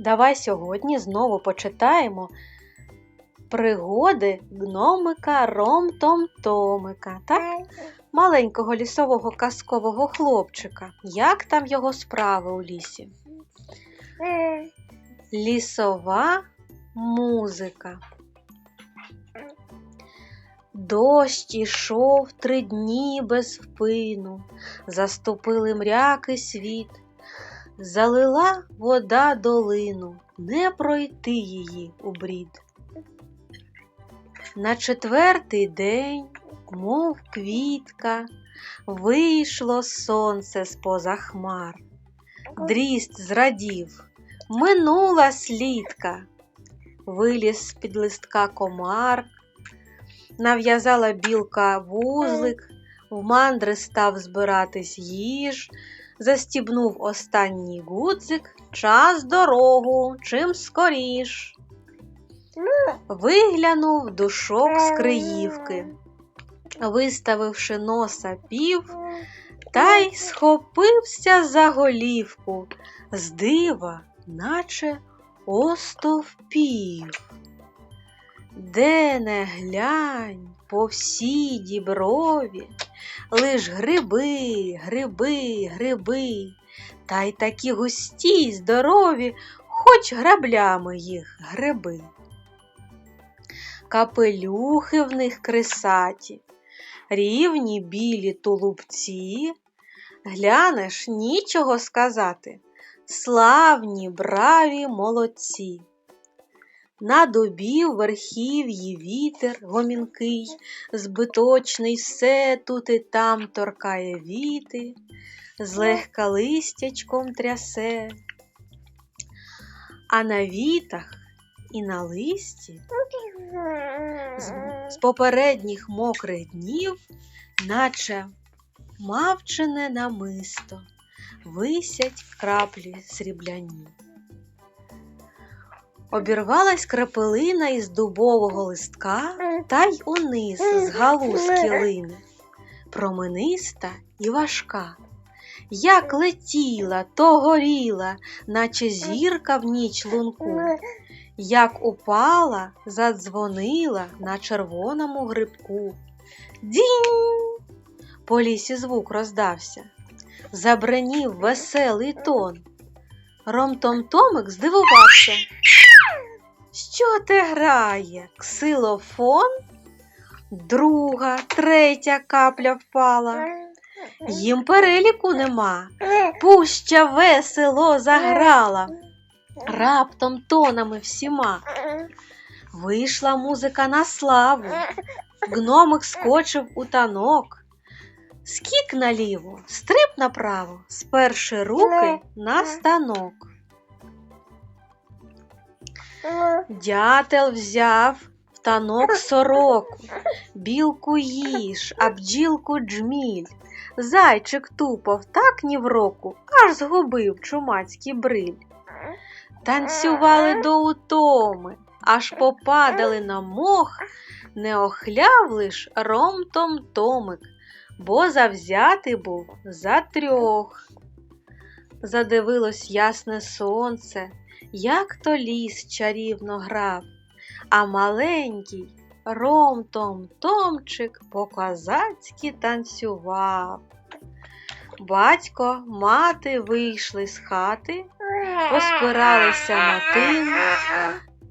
Давай сьогодні знову почитаємо пригоди гномика Ром-Том-Томика, так? Маленького лісового казкового хлопчика. Як там його справи у лісі? Лісова музика. Дощ ішов три дні без впину, заступили мряки світ, залила вода долину, не пройти її у брід. На четвертий день, мов квітка, вийшло сонце з-поза хмар. Дріст зрадів, минула слідка, виліз з-під листка комар, нав'язала білка вузлик, в мандри став збиратись їж, застібнув останній гудзик, час дорогу, чим скоріш. Виглянув душок з криївки, виставивши носа пів, та й схопився за голівку, з дива, наче остовпів. Де не глянь по всій діброві, лиш гриби, гриби, гриби, та й такі густі й здорові, хоч граблями їх гриби. Капелюхи в них крисаті, рівні білі тулубці, глянеш нічого сказати, славні, браві молодці. На дубі в верхів'ї вітер гомінкий, збиточний все тут і там торкає віти, злегка листячком трясе, а на вітах і на листі з, попередніх мокрих днів, наче мавчине намисто, висять краплі срібляні. Обірвалась крапелина із дубового листка та й униз з галузки лине, промениста і важка. Як летіла, то горіла, наче зірка в ніч лунку, як упала, задзвонила на червоному грибку. Дінь! По лісі звук роздався, забринів веселий тон. Ром-Том-Томик здивувався. Що ти грає? Ксилофон? Друга, третя капля впала. Їм переліку нема. Пуща весело заграла. Раптом тонами всіма. Вийшла музика на славу. Гномик скочив у танок. Скік наліво, стрип направо, сперши руки на станок. Дятел взяв в танок сороку, білку їж, а бджілку джміль. Зайчик тупав так ні в року, аж згубив чумацький бриль. Танцювали до утоми, аж попадали на мох, не охляв лиш ром-том томик, бо завзятий був за трьох. Задивилось ясне сонце, як то ліс чарівно грав, а маленький ром-том томчик по-козацьки танцював. Батько, мати вийшли з хати, поспиралися на тин.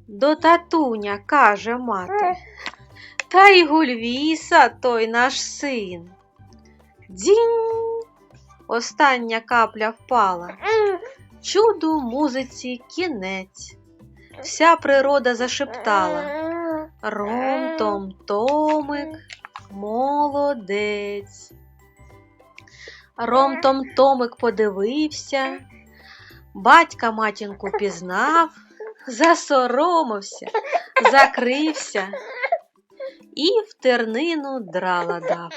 До татуня каже мати, та й гульвіса той наш син. Дзінь! Остання капля впала. Чуду музиці кінець. Вся природа зашептала. Ром-том томик, молодець. Ром-том томик подивився, батька матінку пізнав, засоромився, закрився і в тернину драла дав.